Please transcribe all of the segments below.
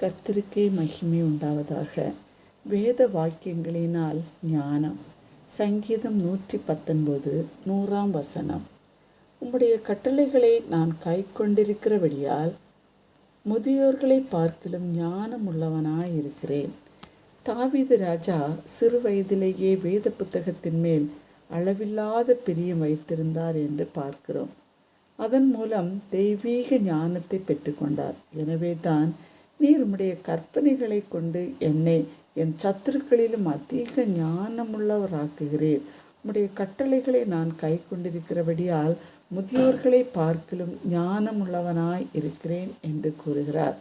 கர்த்தருக்கே மகிமை உண்டாவதாக. வேத வாக்கியங்களினால் ஞானம். சங்கீதம் நூற்றி பத்தொன்பது நூறாம் வசனம். உம்முடைய கட்டளைகளை நான் கை கொண்டிருக்கிறபடியால் முதியோர்களை பார்க்கிலும் இருக்கிறேன் தாவித ராஜா சிறு வயதிலேயே வேத புத்தகத்தின் மேல் அளவில்லாத பிரியம் வைத்திருந்தார் என்று பார்க்கிறோம். அதன் மூலம் தெய்வீக ஞானத்தை பெற்றுக்கொண்டார். எனவே தான் நீர் உம்முடைய கற்பனைகளை கொண்டு என்னை என் சத்துருக்களிலும் அதிக ஞானமுள்ளவராக்குகிறீர். உம்முடைய கட்டளைகளை நான் கை கொண்டிருக்கிறபடியால் முதியோர்களை பார்க்கிலும் ஞானமுள்ளவனாய் இருக்கிறேன் என்று கூறுகிறார்.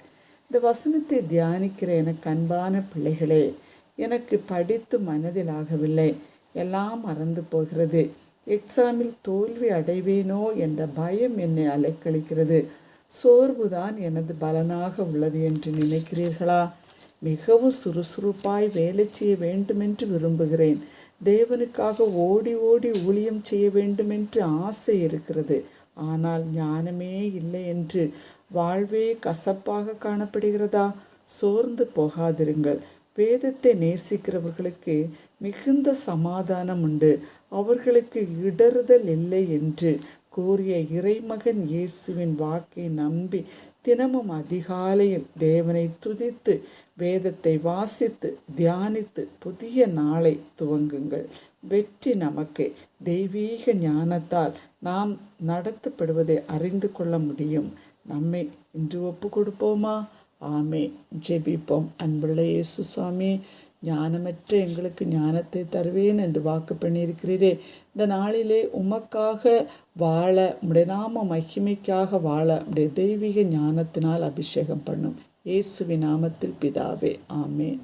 இந்த வசனத்தை தியானிக்கிற எனக்கு அன்பான பிள்ளைகளே எனக்கு படித்து மனதில் ஆகவில்லை. எல்லாம் மறந்து போகிறது. எக்ஸாமில் தோல்வி அடைவேனோ என்ற பயம் என்னை அலைக்கழிக்கிறது. சோர்வுதான் எனது பலனாக உள்ளது என்று நினைக்கிறீர்களா? மிகவும் சுறுசுறுப்பாய் வேலை செய்ய வேண்டுமென்று விரும்புகிறேன். தேவனுக்காக ஓடி ஓடி ஊழியம் செய்ய வேண்டுமென்று ஆசை இருக்கிறது. ஆனால் ஞானமே இல்லை என்று வாழ்வே கசப்பாக காணப்படுகிறதா? சோர்ந்து போகாதிருங்கள். வேதத்தை நேசிக்கிறவர்களுக்கு மிகுந்த சமாதானம் உண்டு அவர்களுக்கு இடறுதல் இல்லை என்று கூறிய இறைமகன் இயேசுவின் வாக்கை நம்பி தினமும் அதிகாலையில் தேவனை துதித்து வேதத்தை வாசித்து தியானித்து புதிய நாளை துவங்குங்கள். வெற்றி நமக்கு. தெய்வீக ஞானத்தால் நாம் நடத்தப்படுவதை அறிந்து கொள்ள முடியும். நம்மை இன்று ஒப்பு கொடுப்போமா ஆமே ஜெபிப்போம். அன்புள்ள இயேசு சுவாமி ஞானமற்ற எங்களுக்கு ஞானத்தை தருவேன் என்று வாக்கு பண்ணியிருக்கிறீரே. இந்த நாளிலே உமக்காக வாழ உடைய நாம மகிமைக்காக வாழ உடைய தெய்வீக ஞானத்தினால் அபிஷேகம் பண்ணும். இயேசுவி நாமத்தில் பிதாவே ஆமே